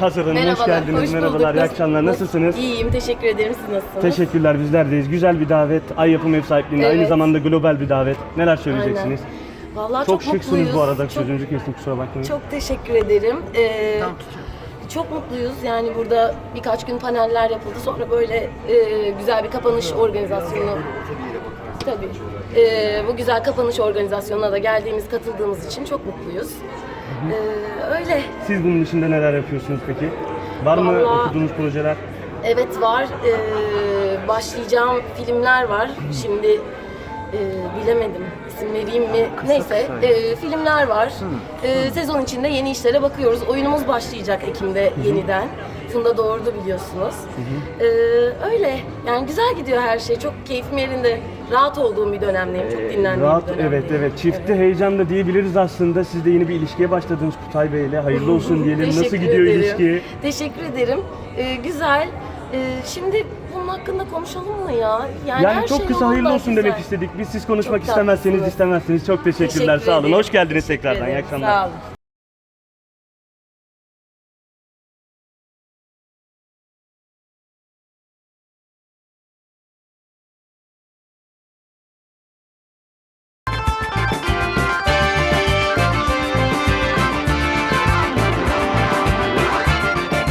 Hazır Hanım hoş geldiniz. hoş Merhabalar, bulduk. iyi akşamlar. Nasıl- Nasılsınız? İyiyim, teşekkür ederim. Siz nasılsınız? Teşekkürler bizlerdeyiz. Güzel bir davet. Ay Yapım ev sahipliğinde aynı Evet. zamanda global bir davet. Neler söyleyeceksiniz? Aynen. Vallahi Çok, çok, şıksınız mutluyuz. bu arada. Çok, Sözünüzü kestim kusura bakmayın. çok teşekkür ederim. Ee, çok mutluyuz. Yani burada birkaç gün paneller yapıldı. Sonra böyle e, güzel bir kapanış organizasyonu. Tabii. Ee, bu güzel kapanış organizasyonuna da geldiğimiz, katıldığımız için çok mutluyuz. Ee, öyle. Siz bunun dışında neler yapıyorsunuz peki? Var mı Vallahi- okuduğunuz projeler? Evet var. Ee, başlayacağım filmler var. Şimdi e, bilemedim. İsim vereyim mi? Neyse. e, filmler var. E, sezon içinde yeni işlere bakıyoruz. Oyunumuz başlayacak Ekim'de yeniden. Funda doğurdu biliyorsunuz. E, öyle. Yani güzel gidiyor her şey. Çok keyfim yerinde. Rahat olduğum bir dönemdeyim. Çok dinlendiğim Rahat, bir dönemdeyim. evet evet. Çifte heyecan da diyebiliriz aslında. Siz de yeni bir ilişkiye başladınız Kutay Bey ile. Hayırlı olsun diyelim. Nasıl Teşekkür gidiyor ederim. ilişki? Teşekkür ederim. Ee, güzel. Ee, şimdi bunun hakkında konuşalım mı ya? Yani, her çok şey kısa yolunda, hayırlı olsun güzel. demek istedik. Biz siz konuşmak Çok istemezseniz tatlısınız. istemezseniz çok teşekkürler. Teşekkür Sağ olun. ederim. Hoş geldiniz Teşekkür tekrardan. İyi ederim. akşamlar. Sağ olun.